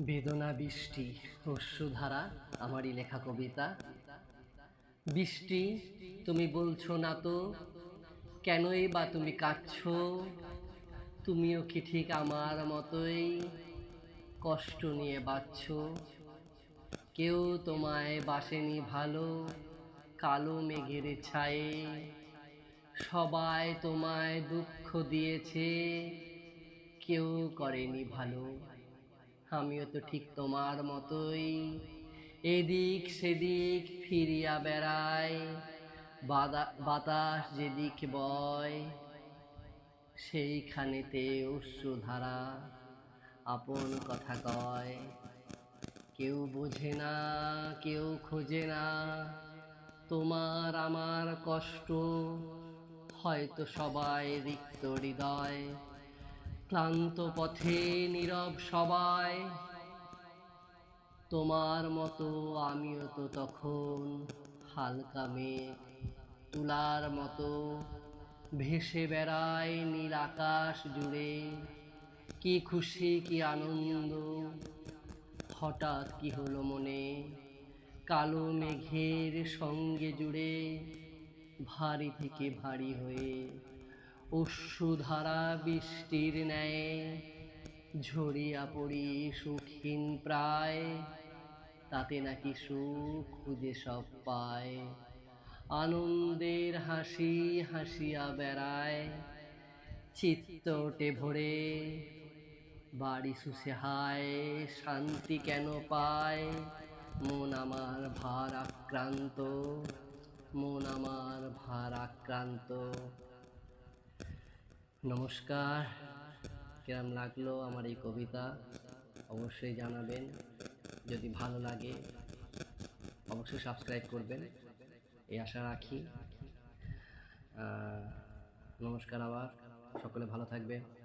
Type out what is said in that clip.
বেদনা বৃষ্টি অশ্রুধারা আমারই লেখা কবিতা। বৃষ্টি, তুমি বলছো না তো? কেনই বা তুমি কাঁদছো? তুমিও কি ঠিক আমার মতোই কষ্ট নিয়ে বাঁচছ? কেউ তোমায় বাসেনি ভালো, কালো মেঘের ছায়ে। সবাই তোমায় দুঃখ দিয়েছে, কেউ করেনি ভালো। আমিও তো ঠিক তোমার মতোই। এদিক সেদিক ফিরিয়া বাদা- বাতাস যেদিক বয়, সেইখানেতে অশ্রুধারা আপন কথা কয়। কেউ বোঝে না, কেউ খোঁজে না, তোমার আমার কষ্ট, হয়তো সবাই রিক্ত হৃদয়। ক্লান্ত পথে নীরব সবাই। তোমার মতো আমিও তো তখন হালকা মেঘ, তুলার মতো ভেসে বেড়াই নীল আকাশ জুড়ে। কি খুশি, কি আনন্দ, হঠাৎ কি হলো মনে? কালো মেঘের সঙ্গে জুড়ে, ভারী থেকে ভারী হয়ে অশ্রুধারা বৃষ্টির ন্যায় ঝরিয়া পড়ি সুখহীন প্রায়, তাতে নাকি সুখ খুঁজে সব পায়। আনন্দের হাসি হাসিয়া বেড়ায় চিত্তটে ভরে, বাড়ি সুসে হায়, শান্তি কেন পায়? মন আমার ভার আক্রান্ত মন আমার ভার আক্রান্ত নমস্কার। কেরম লাগল আমার এই কবিতা? অবশ্যই জানাবেন। যদি ভালো লাগে, অবশ্যই সাবস্ক্রাইব করবেন। এই আশা রাখি। নমস্কার আবার। সকলে ভালো থাকবেন।